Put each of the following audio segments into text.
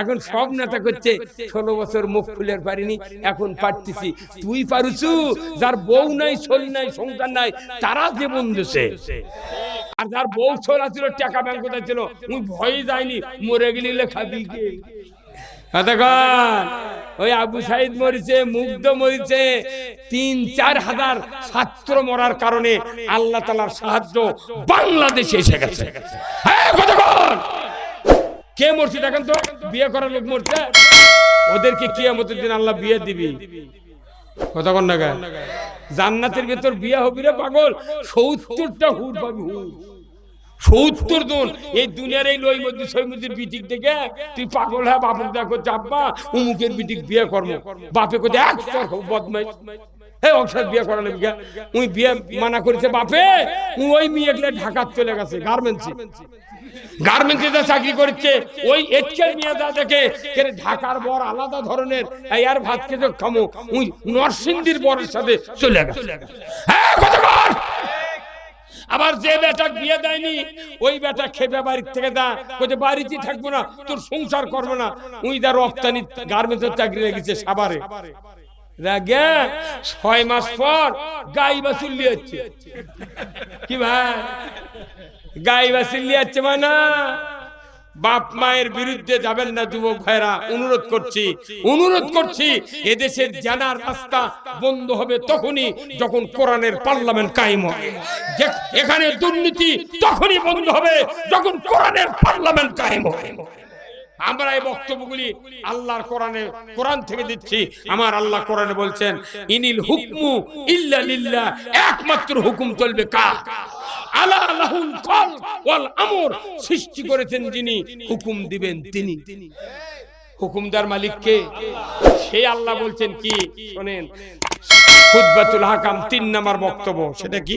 এখন সব নেতা করছে ষোলো বছর মুখ খুলের পারিনি এখন পারতেছি। তুই পারুছু? যার বউ নাই শোল নাই সংসার নাই তারা যে বন্ধুছে আর যার বউ ছোলা ছিল টাকা ব্যাংক কোথায় ছিল? মুই ভয়ে যায়নি মরে গেলি খাবি কে কতক্ষণ ওই আবু সাইদ মরিছে মুগ্ধ মরিছে তিন চার হাজার ছাত্র মরার কারণে আল্লাহ তালার সাহায্য বাংলাদেশে এসে গেছে। হ্যাঁ কতক্ষণ কে মরছে দেখেন তো? বিয়ে করার লোক মরছে। ওদেরকে কিয়ামতের দিন আল্লাহ বিয়ে দিবি। কতক্ষণ না গায়ে? জান্নাতের ভেতর বিয়ে হবি রে পাগল। সত্তরটা হুর পাবি হুর। সত্তর জন। এই দুনিয়ার এই লই মধ্যে মধ্যে বিটিক দেখে তুই পাগল হ্যাঁ বাপের দেখো চাপবা, উমুকের বিটিক বিয়ে কর্ম। বাপে কোথায় এক বদমাই হে অক্ষর বিয়ে করা নেবি উই বিয়ে মানা করেছে, বাপে ওই মেয়ে গেলে ঢাকাত চলে গেছে, গার্মেন্টসে। গার্মেন্টসে চাকরি করছে, ওই এটকের মেয়ে যা দেখে ঢাকার বর আলাদা ধরনের আর ভাত খেতে খামো। উই নরসিংদীর বরের সাথে চলে গেছে। হ্যাঁ কতক্ষণ আবার যে বেটা বিয়ে দেয়নি, ওই বেটা খেপে বাড়ির থেকে দা কোথায় বাড়িতে থাকব না, তোর সংসার করব না। উই দা রপ্তানি গার্মেন্টসের চাকরি লেগেছে সাবারে ছয় মাস পর গাই মানে? বাপ মায়ের বিরুদ্ধে যাবেন না যুবক ভাইরা, অনুরোধ করছি অনুরোধ করছি, এদেশের জানার রাস্তা বন্ধ হবে তখনই যখন কোরআনের পার্লামেন্ট কায়েম হবে এখানে দুর্নীতি তখনই বন্ধ হবে যখন কোরআনের পার্লামেন্ট কায়েম হবে আমরা এই বক্তব্যগুলি আল্লাহর কোরআনে, কোরআন থেকে দিচ্ছি। আমার আল্লাহ কোরআনে বলছেন, ইনিল হুকমু ইল্লা লিল্লাহ একমাত্র হুকুম চলবে কার? আলা লাহুল কল ওয়াল আমর, সৃষ্টি করেছেন যিনি, হুকুম দিবেন তিনি। হুকুমদার মালিক কে? সেই আল্লাহ বলছেন কি? শোনেন, খুতবাতুল হাকাম তিন নাম্বার বক্তব্য, সেটা কি?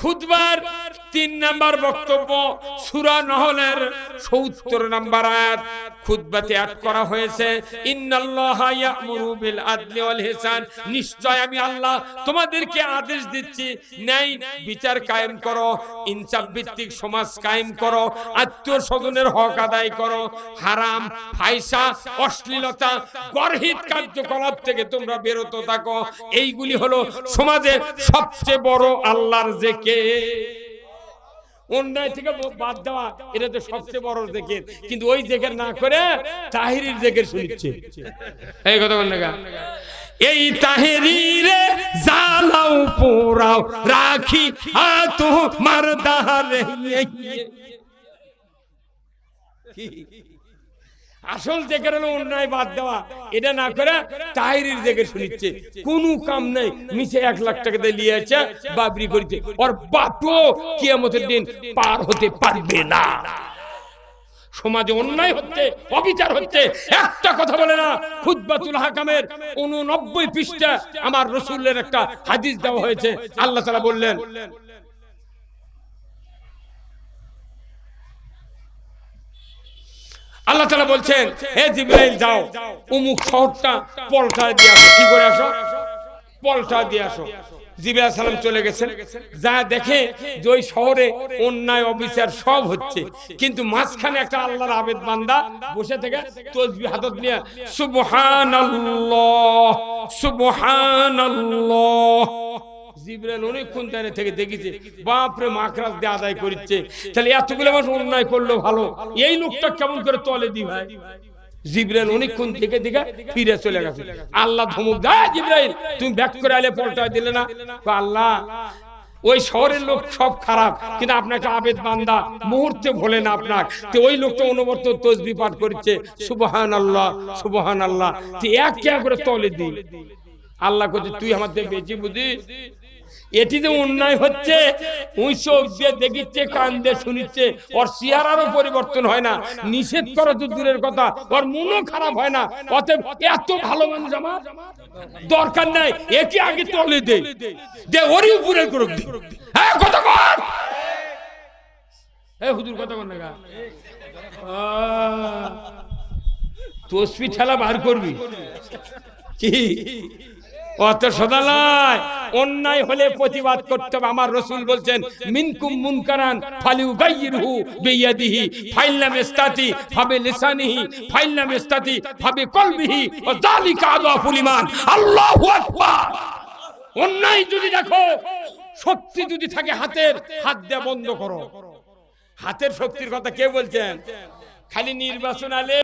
খুদবার তিন নাম্বার বক্তব্য সুরা নহলের সত্তর আয়াত খুদবাতে করা হয়েছে নিশ্চয় আমি আল্লাহ তোমাদেরকে আদেশ দিচ্ছি বিচার কায়েম করো সমাজ কায়েম করো, আত্মীয় স্বজনের হক আদায় করো, হারাম, ফাইসা, অশ্লীলতা, গর্হিত কার্যকলাপ থেকে তোমরা বিরত থাকো। এইগুলি হলো সমাজের সবচেয়ে বড় আল্লাহর জেকে অন্যায় থেকে বাদ দেওয়া এটা তো সবচেয়ে বড় জেকের কিন্তু ওই জেকের না করে তাহিরির জেকের শুনিচ্ছে। এই কথা বল এই তাহেরিরে জালাও পোড়াও রাখি আতো মারদারে আসল হলো অন্যায় বাদ দেওয়া, এটা না করে তাহিরির জেকের শুনিচ্ছে। কোন কাম নাই, মিছে এক লাখ টাকা দিয়ে লিয়েছে বাবরি করিতে ওর বাপও কিয়ামতের দিন পার হতে পারবে না। সমাজে অন্যায় হচ্ছে, অবিচার হচ্ছে, একটা কথা বলে না খুদ্বাতুল হাকামের উননব্বই পৃষ্ঠা আমার রসুলের একটা হাদিস দেওয়া হয়েছে। আল্লাহ তালা বললেন আল্লাহ তালা বলছেন, হে জিব্রাইল, যাও। উমুক শহরটা পলটা দিয়ে আসো। কি করে আসো? পলটা দিয়ে আসো। জিব্রাইল সালাম চলে গেছেন। যা দেখে যে ওই শহরে অন্যায়, অবিচার সব হচ্ছে। কিন্তু মাঝখানে একটা আল্লাহর আবেদ বান্দা বসে থেকে তসবি হাতত নিয়ে, সুবহানাল্লাহ সুবহানাল্লাহ। অনেকক্ষণ দাঁড়িয়ে থেকে দেখেছে, বাপরে মাকরাজ দিয়ে আদায় তাহলে এতগুলো মানুষ অন্যায় করল ভালো, এই লোকটা কেমন করে তলে দি ভাই জিব্রাইল অনেকক্ষণ থেকে ফিরে চলে গেছে। আল্লাহ ধমক দেয় জিব্রাইল, তুমি ব্যাক করে আলে পলটা দিলে না? আল্লাহ, ওই শহরের লোক সব খারাপ, কিন্তু আপনাকে আবেদ বান্দা, মুহূর্তে ভোলে না আপনার তো ওই লোকটা অনবর্ত তসবি পাঠ করছে সুবহান আল্লাহ সুবহান আল্লাহ তুই এক করে তলে দি আল্লাহ করছে তুই আমার থেকে বেশি বুঝিস এটি অন্যায় হচ্ছে চোখ দিয়ে দেখিচ্ছে কান দিয়ে শুনিচ্ছে। ওর চেহারারও পরিবর্তন হয় না। নিষেধ করা তো দূরের কথা। ওর মনও খারাপ হয় না। অতএব এত ভালো মানুষ আমার দরকার নাই। একে আগে তলে দে। দে ওরই উপরে করুক। হ্যাঁ কত কর! হ্যাঁ হুজুর কত কর না তসবি ঠেলা বার করবি। কি? অত সদালয়। অন্যায় হলে প্রতিবাদ করতে হবে। আমার রসুল বলছেন, মিনকুম মুনকারান ফালিউ গাইয়িরহু বিয়াদিহি ফাইল্লাম ইস্তাতি ফাবে লিসানিহি ফাইল্লাম ইস্তাতি ফাবে কলবিহি ও যালিকা আদাফুল ঈমান। আল্লাহু আকবার। অন্যায় যদি দেখো, শক্তি যদি থাকে হাতের, হাত দেয়া বন্ধ করো। হাতের শক্তির কথা কে বলছেন? খালি নির্বাচন আলে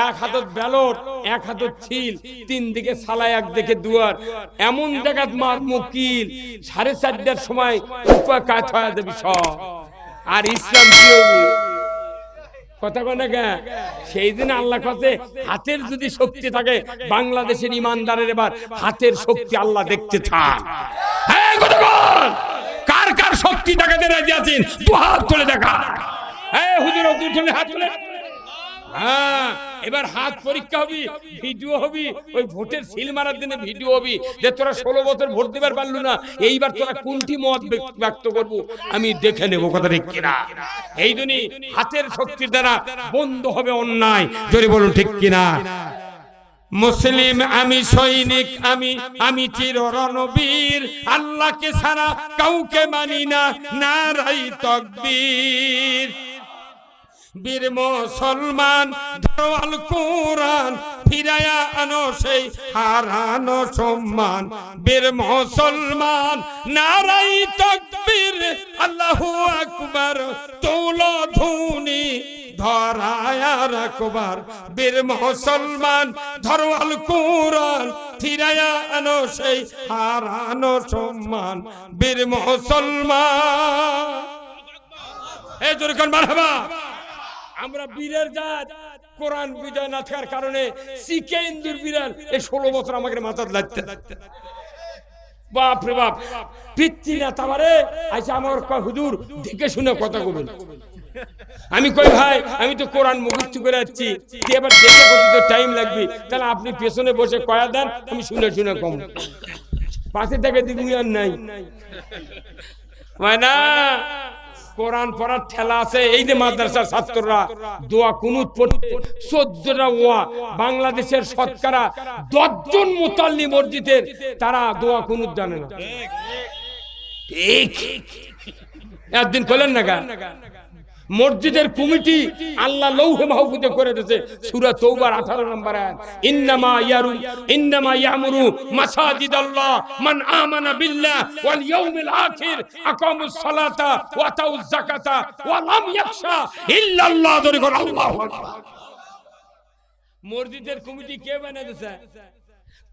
এক হাতত ব্যালট, এক হাতত ছিল তিন দিকে সালাই এক দিকে দুয়ার। এমন জায়গাত মার মুকিল, সাড়ে চারটার সময় কাজ হয়ে যাবি সব। আর ইসলাম কথা কনে কে? সেই দিন আল্লাহ কাছে হাতের যদি শক্তি থাকে, বাংলাদেশের ইমানদারের এবার হাতের শক্তি আল্লাহ দেখতে চান হ্যাঁ কার কার শক্তি দেখাতে রাজি আছেন? হাত তুলে দেখা। হ্যাঁ হুজুর, হাত তুলে। হ্যাঁ এবার হাত পরীক্ষা হবি, ভিডিও হবি, ওই ভোটের সিল মারার দিনে ভিডিও হবি যে তোরা ষোলো বছর ভোট দিবার পারলু না, এইবার তোরা কোনটি মত ব্যক্ত করব, আমি দেখে নেব কথা ঠিক কিনা। এই জন্যই হাতের শক্তির দ্বারা বন্ধ হবে অন্যায়, জোরে বলুন ঠিক কিনা। মুসলিম আমি সৈনিক, আমি আমি চির রণবীর, আল্লাহকে ছাড়া কাউকে মানি না নারাই তকবীর। বীর মুসলমান, ধরো আল কোরআন ফিরায়া আনো সেই হারানো সম্মান। বীর মুসলমান, নারাই তকবীর, আল্লাহু আকবার, তুলো ধুনি, ধরায়া রাখবার। বীর মুসলমান, ধরো আল কোরআন ফিরায়া আনো সেই হারানো সম্মান। বীর মুসলমান এই জোরে মারহাবা। আমরা বীরের জাত। কোরআন বিজয় না থাকার কারণে ইন্দুর বিরান এই ষোলো বছর আমাকে মাথার লাগতে। লাগতে বাপ। রে বাপ পিচ্ছি না আচ্ছা আমার হুজুর, দেখে শুনে কথা বলুন। আমি কই, ভাই, আমি তো কোরআন মুখস্থ করে যাচ্ছি এবার দেখে তো টাইম লাগবে। তাহলে আপনি পেছনে বসে কয়া দেন, আমি শুনে শুনে কম। পাশে থেকে দিবি আর নাই না? কোরআন পড়ার ঠেলা আছে। এই যে মাদ্রাসার ছাত্ররা দোয়া কুনুত পড়তে চোদ্দটা ওয়া। বাংলাদেশের শতকরা দশজন মোতাল্লি মসজিদের তারা দোয়া কুনুত জানে না। ঠিক। একদিন করলেন না গান মসজিদের কমিটি আল্লাহ লৌহে মাহফুজে করে দিয়েছে। সূরা তৌবার 18 নম্বর আয়াত। ইন্নামা ইয়ারু, ইন্নামা ইয়ামুরু মাসাজিদাল্লাহ মান আমানা বিল্লাহ ওয়াল ইয়াউমিল আখির। আকামুস সালাতা ওয়া আতাউজ যাকাতা ওয়া লাম ইয়াখশা ইল্লাল্লাহ। ধরে কর, আল্লাহু আকবার। মসজিদের কমিটি কে বানিয়ে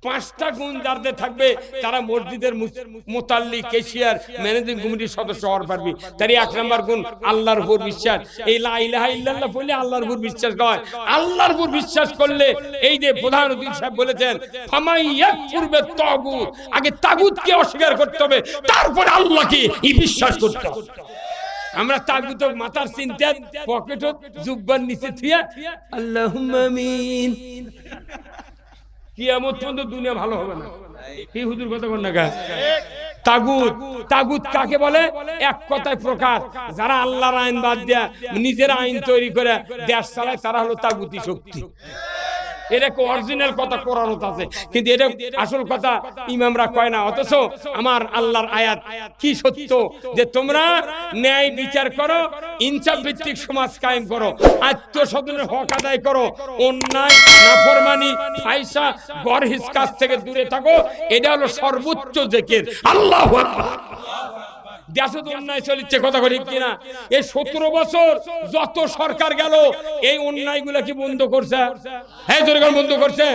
পাঁচটা গুণ যাদের থাকবে, তারা মসজিদের মুস- মোতাল্লি কেশিয়ার ম্যানেজিং কমিটির সদস্য হওয়ার পারবি। তারই এক নম্বর গুণ, আল্লাহর উপর বিশ্বাস। এই লা ইলাহা ইল্লাল্লাহ বললে আল্লাহর উপর বিশ্বাস নয়। আল্লাহর উপর বিশ্বাস করলে এই যে প্রধান অতিথি সাহেব বলেছেন, ফামাই ইয়াকফুরবে তাগুত। আগে তাগুতকে অস্বীকার করতে হবে, তারপরে আল্লাহকে ই বিশ্বাস করতে হবে। আমরা তাগুত মাথার চিন্তা পকেট জুব্বার নিচে থিয়া আমিন। কিয়ামত পর্যন্ত দুনিয়া ভালো হবে না। কি হুজুর কথা বল না? তাগুত তাগুত কাকে বলে? এক কথায় প্রকার যারা আল্লাহর আইন বাদ দেয়া নিজের আইন তৈরি করে দেশ চালায় তারা হলো তাগুতি শক্তি। অরিজিনাল কথা কোরআন আছে। কিন্তু এটা আসল কথা ইমামরা কয় না। অথচ আমার আল্লাহর আয়াত কি সত্য? যে তোমরা ন্যায় বিচার করো ইনসাফ ভিত্তিক সমাজ কায়েম করো আত্মসদনের হক আদায় করো, অন্যায়, নাফরমানি ফাইসা গরহিস কাছ থেকে দূরে থাকো, এটা হলো সর্বোচ্চ জেকের। আল্লাহ দেশে তো অন্যায় চলিচ্ছে, কথা করি কিনা এই সতেরো বছর যত সরকার গেল, এই অন্যায়গুলা কি বন্ধ করছে? হ্যাঁ জোরগান বন্ধ করছে।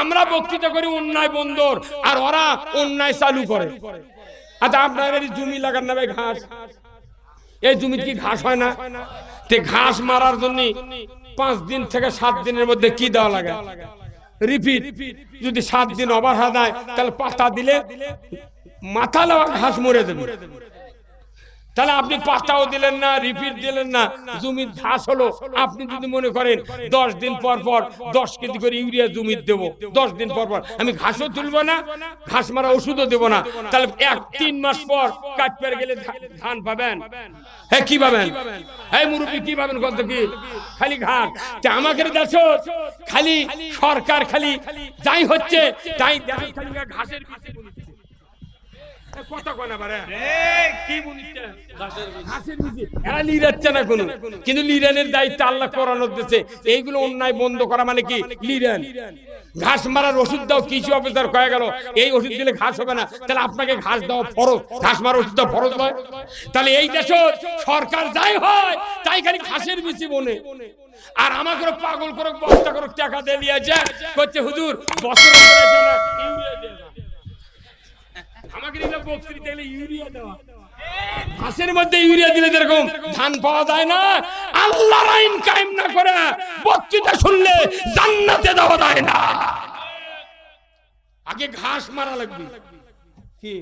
আমরা বক্তৃতা করি অন্যায় বন্দর আর ওরা অন্যায় চালু করে। আচ্ছা আপনার জমি লাগার নামে ঘাস? এই জমিতে কি ঘাস হয় না? তে ঘাস মারার জন্য পাঁচ দিন থেকে সাত দিনের মধ্যে কি দেওয়া লাগে? রিপিট, যদি সাত দিন ওভার হয় তাহলে পাতা দিলে মাথা লাগা ঘাস মরে দেবে তাহলে আপনি পাতাও দিলেন না রিপিট দিলেন না, জমির ঘাস হলো। আপনি যদি মনে করেন দশ দিন পর পর দশ কেজি করে ইউরিয়া জমির দেব, দশ দিন পর পর, আমি ঘাসও তুলবো না, ঘাস মারা ওষুধও দেবো না। তাহলে এক, তিন মাস পর কাজ পেরে গেলে ধান পাবেন। হ্যাঁ কি পাবেন? এই মুরব্বী, কি পাবেন কত কি? খালি ঘাস। তা আমাকে দেখো খালি সরকার, খালি যাই হচ্ছে, তাই দেখেন খালি ঘাসের পিছে বুনছে। এ কথা কয় বারে। কি বুনছে? ঘাসের পিছে। এরা লিরাচ্ছে না কোনো। কিন্তু লিরানের দায়িত্ব আল্লাহ করানোর দিচ্ছে এইগুলো অন্যায় বন্ধ করা মানে কি? লিরান ঘাস মারার ওষুধ দাও কিছু অফিসার কয়ে গেল এই ওষুধ দিলে ঘাস হবে না। তাহলে আপনাকে ঘাস দাও ফরজ। ঘাস মারার ওষুধ দাও ফরজ নয়। তাহলে এই দেশ সরকার যাই হয় তাই খালি ঘাসের বিচি বনে। আর আমাকে পাগল করে বস্তা করে টাকা দিয়ে করছে হুজুর বছর করে এসে না, ইউরিয়া দিয়ে দাও। আমাকে ইউরিয়া দেওয়া। ঘাসের মধ্যে ইউরিয়া দিলে যেরকম ধান পাওয়া যায় না, আল্লাহর আইন কায়েম না করে বক্তৃতা শুনলে জান্নাতে দেওয়া যায় না। আগে ঘাস মারা লাগবে। কি?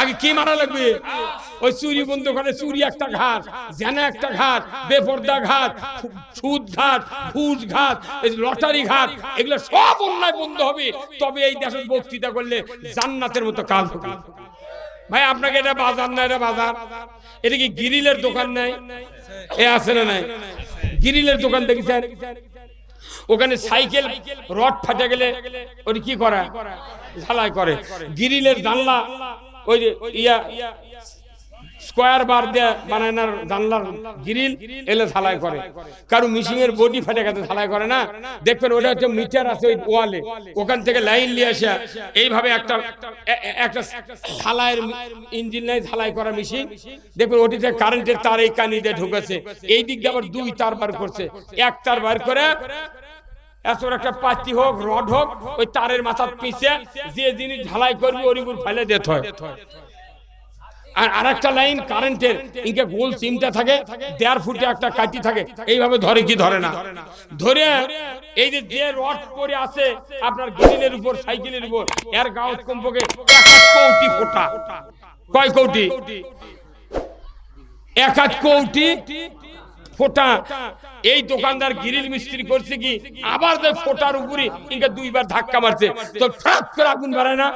আগে কি মারা লাগবে? ওই চুরি বন্ধ করে চুরি একটা ঘাট জেনা একটা ঘাট, বেপর্দা ঘাট, সুদ ঘাট, ঘুষ ঘাট লটারি ঘাট, এগুলো সব অন্যায় বন্ধ হবে। তবে এই দেশে বক্তৃতা করলে জান্নাতের মতো কাজ হবে। ভাই, আপনাকে এটা বাজার না, এটা বাজার। এটা কি গিরিলের দোকান নাই? এ আছে না নাই? গিরিলের দোকান দেখেছেন? ওখানে সাইকেল, রড ফাটে গেলে, ওটি কি করে? ঝালাই করে। গিরিলের জানলা, ওই ইয়া, স্কোয়ার বার দিয়ে বানানোর জানলার গিরিল, এলে ঝালাই করে। কারও মিশিং এর বডি ফেটে গেছে ঝালাই করে না। দেখবেন ওটা হচ্ছে মিটার আছে ওই ওয়ালে। ওখান থেকে লাইন নিয়ে আসে। এইভাবে একটা একটা ঝালাইয়ের ইঞ্জিন নাই ঝালাই করা মেশিন। দেখবেন ওটিতে কারেন্টের তার এই কানি দিয়ে ঢুকেছে। এই দিক দিয়ে আবার দুই তার বার করছে। এক তার বার করে এত একটা পাতি হোক, রড হোক, ওই তারের মাথার পিছে যে জিনিস ঝালাই করবি ওর উপর ফেলে দিতে হয়। আর আরেকটা লাইন, কারেন্টের, ইনকে গোল সিমটা থাকে, দেড় ফুটে একটা কাটি থাকে, এইভাবে ধরে কি ধরে না? ধরে এই যে যে রড পরে আছে, আপনার গ্রিলের উপর, সাইকেলের উপর, এর গাউত কমপক্ষে কৌটি ফোটা। কয় কৌটি? এক এক কৌটি ফোটা। এই দোকানদার গিরিল মিস্ত্রি করছে কি? আবার ফোটার উপরে ইনকে দুইবার ধাক্কা মারছে। তো ফ্রাত করে আগুন বাড়ায় না।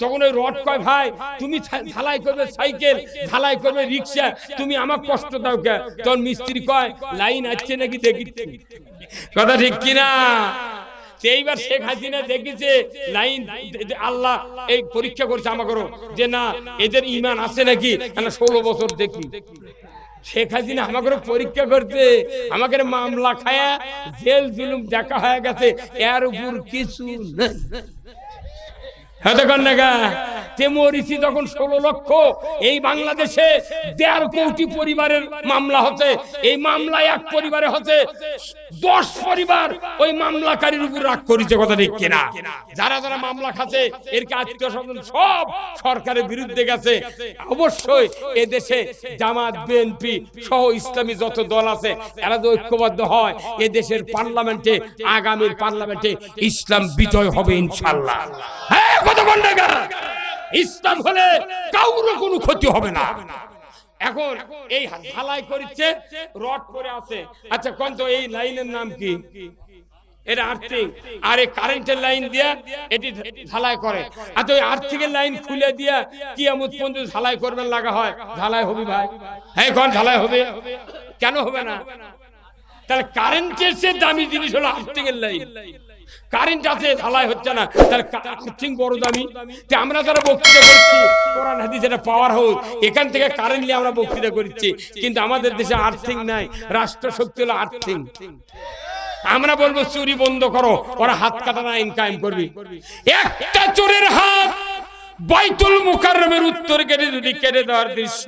তখন ওই রড কয়, ভাই, তুমি ঝালাই করবে সাইকেল, ঝালাই করবে রিক্সা, তুমি আমার কষ্ট দাও কে? তখন মিস্ত্রি কয়, লাইন আছে নাকি দেখি কথা ঠিক কিনা? সেইবার শেখ হাসিনা দেখেছে, লাইন আল্লাহ এই পরীক্ষা করছে আমাকে যে না, এদের ইমান আছে নাকি? ষোলো বছর দেখি। শেখ হাসিনা আমাকে পরীক্ষা করতে আমাকে মামলা খায়া জেল জুলুম দেখা হয়ে গেছে, এর উপর কিছু নেই। সব সরকারের বিরুদ্ধে গেছে। অবশ্যই এ দেশে জামাত, বিএনপি সহ ইসলামী যত দল আছে, এরা যদি ঐক্যবদ্ধ হয় এ দেশের পার্লামেন্টে, আগামীর পার্লামেন্টে ইসলাম বিজয় হবে ইনশাল্লাহ হ্যাঁ ইসলাম হলে কাউরও কোনো ক্ষতি হবে না। এখন এই ঢালাই করছে রড করে আছে। আচ্ছা তো এই লাইনের নাম কি? কারেন্টের আচ্ছা ওই লাইন কি ঢালাই করবেন লাগা হয়। ঢালাই হবে হ্যাঁ হবে। কেন হবে না? তাহলে কারেন্টের চেয়ে দামি জিনিস হলো আর্থিকের লাইন। কারেন্ট আছে ঝালাই হচ্ছে না। তাহলে আর্থিং বড় দামি তো আমরা যারা বক্তৃতা করছি, কোরআন, হাদিস, এটা পাওয়ার হাউস এখান থেকে কারেন্ট নিয়ে আমরা বক্তৃতা করছি। কিন্তু আমাদের দেশে আর্থিং নাই রাষ্ট্র শক্তি হলো আর্থিং আমরা বলব, চুরি বন্ধ করো, ওরা হাত কাটা আইন কায়েম করবি। একটা চোরের হাত বাইতুল মুকাররমের উত্তর গেটে যদি কেটে দেওয়ার দৃশ্য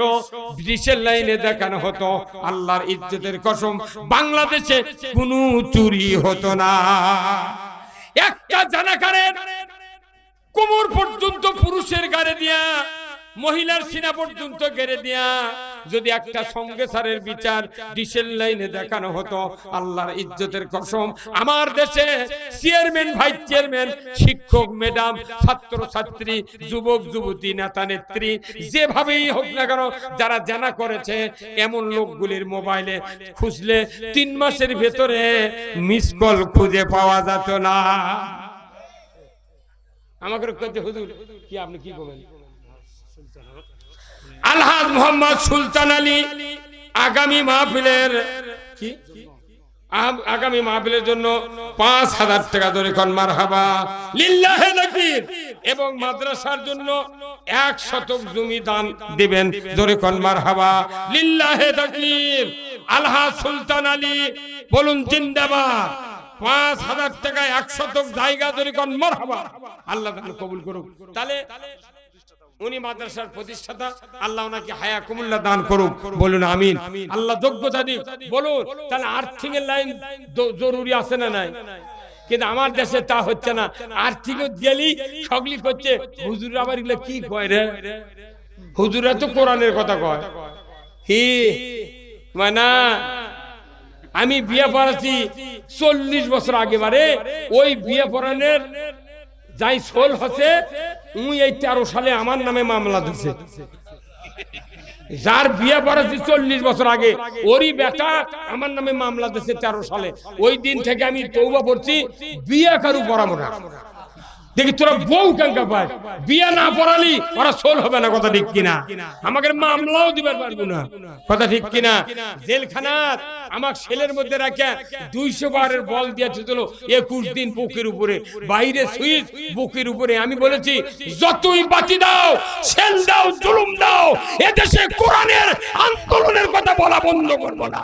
ব্রিটিশের লাইনে দেখানো হতো, আল্লাহর ইজ্জতের কসম, বাংলাদেশে কোনো চুরি হতো না। একটা জানাকারের কোমর পর্যন্ত পুরুষের গাড়ে দিয়া, মহিলার সিনা পর্যন্ত গেড়ে দিয়া যদি একটা সঙ্গে সারের বিচার ডিসেল লাইনে দেখানো হতো, আল্লাহর ইজ্জতের কসম। আমার দেশে চেয়ারম্যান, ভাইস চেয়ারম্যান, শিক্ষক, ম্যাডাম ছাত্র ছাত্রী যুবক, যুবতী, নেতা, নেত্রী, যেভাবেই হোক না কেন, যারা জানা করেছে, এমন লোকগুলির মোবাইলে খুঁজলে তিন মাসের ভেতরে মিস কল খুঁজে পাওয়া যেত না। আমাকে হুজুর, কি আপনি কি বলেন আলহাজ মোহাম্মদ সুলতান আলী আগামী মাহফিলের কি? আগামী মাহফিলের জন্য পাঁচ হাজার টাকা ধরে কন মার হাবা এবং মাদ্রাসার জন্য এক শতক জমি দান দিবেন ধরে কন মার হাবা লিল্লাহে তাকবীর আলহাজ সুলতান আলী বলুন, জিন্দাবাদ। পাঁচ হাজার টাকা এক শতক জায়গা ধরে কন মার হাবা আল্লাহ কবুল করুক। তাহলে উনি মাদ্রাসার প্রতিষ্ঠাতা, আল্লাহ ওনাকে হায়া কুমুল্লা দান করুক। বলুন, আমিন। আল্লাহ যোগ্যতা দিক বলুন, তাহলে আর্থিং এর লাইন জরুরি আছে না নাই? কিন্তু আমার দেশে তা হচ্ছে না। আর্থিক গেলি সগলি করছে হুজুর আবার এগুলো কি কয় রে? হুজুরা তো কোরআনের কথা কয়। হি, মানা, আমি বিয়ে পড়াচ্ছি চল্লিশ বছর আগে বারে। ওই বিয়ে পড়ানোর যাই সোল হচ্ছে, উই এই তেরো সালে আমার নামে মামলা দিচ্ছে যার বিয়ে পড়েছি চল্লিশ বছর আগে, ওরই বেটা আমার নামে মামলা দিচ্ছে তেরো সালে। ওই দিন থেকে আমি তৌবা পড়ছি বিয়ে কারু না। দেখি তোরা বউ কাঙ্কা পায় বিয়ে না পড়ালি ওরা সোল হবে না, কথা ঠিক কিনা? আমাকে মামলাও দিবার পারব না, কথা ঠিক কিনা? জেলখানাত আমার ছেলের মধ্যে রাখে দুইশো বারের বল দিয়েছে দিল একুশ দিন বুকের উপরে। বাইরে সুইচ বুকের উপরে। আমি বলেছি, যতই বাতি দাও সেল দাও, জুলুম দাও, এদেশে কোরআনের আন্দোলনের কথা বলা বন্ধ করব না।